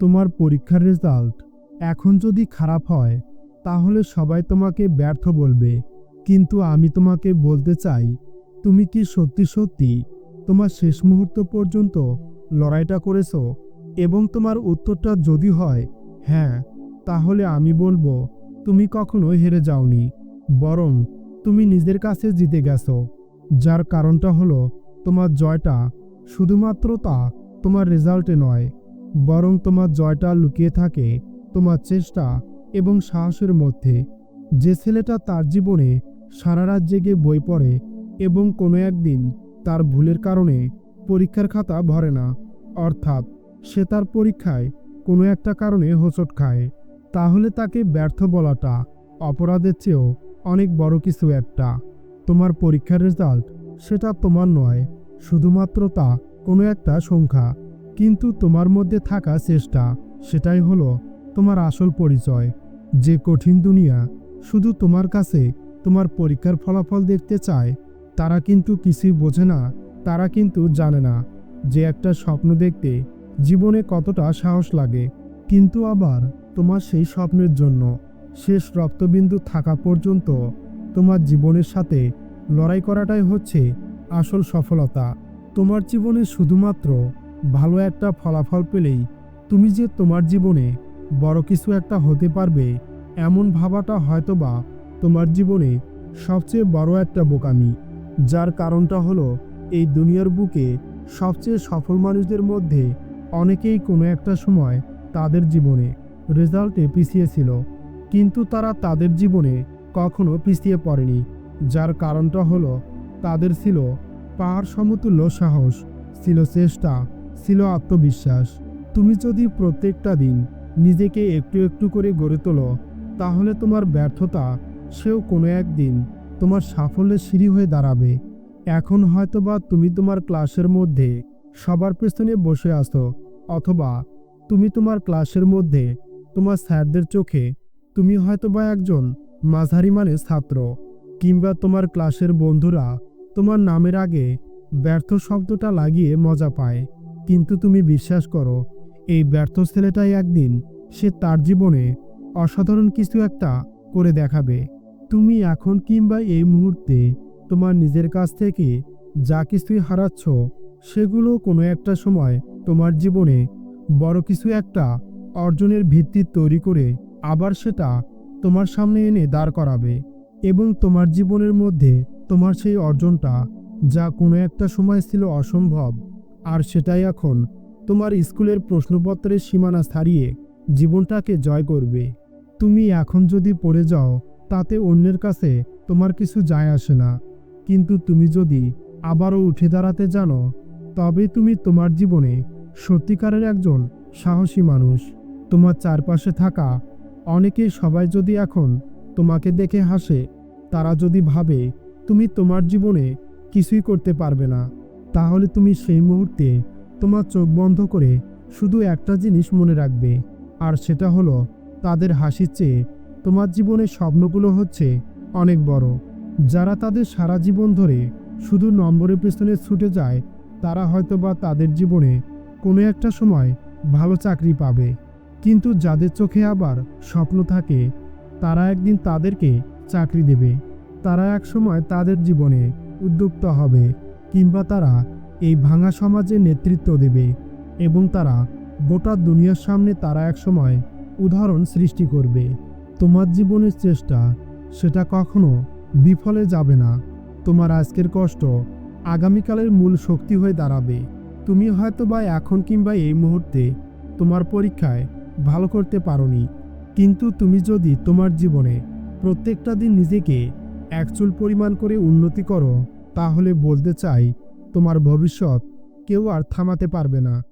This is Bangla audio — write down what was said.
তোমার পরীক্ষার রেজাল্ট এখন যদি খারাপ হয়, তাহলে সবাই তোমাকে ব্যর্থ বলবে। কিন্তু আমি তোমাকে বলতে চাই, তুমি কি সত্যি সত্যি তোমার শেষ মুহূর্ত পর্যন্ত লড়াইটা করেছ? এবং তোমার উত্তরটা যদি হয় হ্যাঁ তাহলে আমি বলব, তুমি কখনো হেরে যাওনি। বরং তুমি নিজের কাছে জিতে গেছো। যার কারণটা হলো, তোমার জয়টা শুধুমাত্র তা তোমার রেজাল্টে নয়। বরং তোমার জয়টা লুকিয়ে থাকে তোমার চেষ্টা এবং সাহসের মধ্যে। যে ছেলেটা তার জীবনে সারা রাত জেগে বই পড়ে এবং কোনো একদিন তার ভুলের কারণে পরীক্ষার খাতা ভরে না, অর্থাৎ সে তার পরীক্ষায় কোনো একটা কারণে হোঁচট খায়, তাহলে তাকে ব্যর্থ বলাটা অপরাধের চেয়েও অনেক বড় কিছু একটা। তোমার পরীক্ষার রেজাল্ট সেটা তোমার নয়, শুধুমাত্র তা কোনো একটা সংখ্যা। কিন্তু তোমার মধ্যে থাকা চেষ্টা, সেটাই হলো তোমার আসল পরিচয়। যে কঠিন দুনিয়া শুধু তোমার কাছে তোমার পরীক্ষার ফলাফল দেখতে চায়, তারা কিন্তু কিছুই বোঝে না, তারা কিন্তু জানে না। যে একটা স্বপ্ন দেখতে জীবনে কতটা সাহস লাগে, কিন্তু আবার তোমার সেই স্বপ্নের জন্য শেষ রক্তবিন্দু থাকা পর্যন্ত তোমার জীবনের সাথে লড়াই করাটাই হচ্ছে আসল সফলতা। তোমার জীবনে শুধুমাত্র ভালো একটা ফলাফল পেলেই তুমি যে তোমার জীবনে বড় কিছু একটা হতে পারবে, এমন ভাবাটা হয়তোবা তোমার জীবনে সবচেয়ে বড় একটা বোকামি, যার কারণটা হলো এই দুনিয়ার বুকে সবচেয়ে সফল মানুষদের মধ্যে অনেকেই কোনো একটা সময় তাদের জীবনে রেজাল্টে পিছিয়ে ছিল, কিন্তু তারা তাদের জীবনে কখনো পিছিয়ে পড়েনি, যার কারণটা হলো তাদের ছিল পাহাড় সমতুল্য সাহস, ছিল চেষ্টা ছিল আত্মবিশ্বাস। তুমি যদি প্রত্যেকটা দিন নিজেকে একটু একটু করে গড়ে তোলো, তাহলে তোমার ব্যর্থতা সেও কোনো একদিন তোমার সাফল্যের সিঁড়ি হয়ে দাঁড়াবে। এখন হয়তোবা তুমি তোমার ক্লাসের মধ্যে সবার পেছনে বসে আসো অথবা তুমি তোমার ক্লাসের মধ্যে তোমার স্যারদের চোখে তুমি হয়তোবা একজন মাঝারি মানের ছাত্র, কিংবা তোমার ক্লাসের বন্ধুরা তোমার নামের আগে ব্যর্থ শব্দটা লাগিয়ে মজা পায়। কিন্তু তুমি বিশ্বাস করো, এই ব্যর্থ ছেলেটাই একদিন সে তার জীবনে অসাধারণ কিছু একটা করে দেখাবে। তুমি এখন কিংবা এই মুহূর্তে তোমার নিজের কাছ থেকে যা কিছুই হারাচ্ছ, সেগুলো কোনো একটা সময় তোমার জীবনে বড় কিছু একটা অর্জনের ভিত্তি তৈরি করে আবার সেটা তোমার সামনে এনে দাঁড় করাবে এবং তোমার জীবনের মধ্যে তোমার সেই অর্জনটা যা কোনো একটা সময় ছিল অসম্ভব। আর সেটাই এখন তোমার স্কুলের প্রশ্নপত্রের সীমানা ছাড়িয়ে জীবনটাকে জয় করবে। তুমি এখন যদি পড়ে যাও, তাতে অন্যের কাছে তোমার কিছু যায় আসে না। কিন্তু তুমি যদি আবারও উঠে দাঁড়াতে জানো তবে তুমি তোমার জীবনে সত্যিকারের একজন সাহসী মানুষ। তোমার চারপাশে থাকা অনেকে সবাই যদি এখন তোমাকে দেখে হাসে, তারা যদি ভাবে তুমি তোমার জীবনে কিছুই করতে পারবে না। তাহলে তুমি সেই মুহূর্তে তোমার চোখ বন্ধ করে শুধু একটা জিনিস মনে রাখবে, আর সেটা হলো তাদের হাসির চেয়ে তোমার জীবনের স্বপ্নগুলো হচ্ছে অনেক বড়। যারা তাদের সারা জীবন ধরে শুধু নম্বরের পেছনে ছুটে যায়, তারা হয়তো বা তাদের জীবনে কোনো একটা সময় ভালো চাকরি পাবে। কিন্তু যাদের চোখে আবার স্বপ্ন থাকে, তারা একদিন তাদেরকে চাকরি দেবে। তারা এক সময় তাদের জীবনে উদ্যুক্ত হবে। কিংবা তারা এই ভাঙা সমাজে নেতৃত্ব দেবে এবং তারা গোটা দুনিয়ার সামনে তারা এক সময় উদাহরণ সৃষ্টি করবে। তোমার জীবনের চেষ্টা সেটা কখনো বিফলে যাবে না। তোমার আজকের কষ্ট আগামীকালের মূল শক্তি হয়ে দাঁড়াবে। তুমি হয়তো বা এখন কিংবা এই মুহূর্তে তোমার পরীক্ষায় ভালো করতে পারোনি। কিন্তু তুমি যদি তোমার জীবনে প্রত্যেকটা দিন নিজেকে একচুল পরিমাণ করে উন্নতি করো তাহলে বলতে চাই তোমার ভবিষ্যৎ কেউ আর থামাতে পারবে না।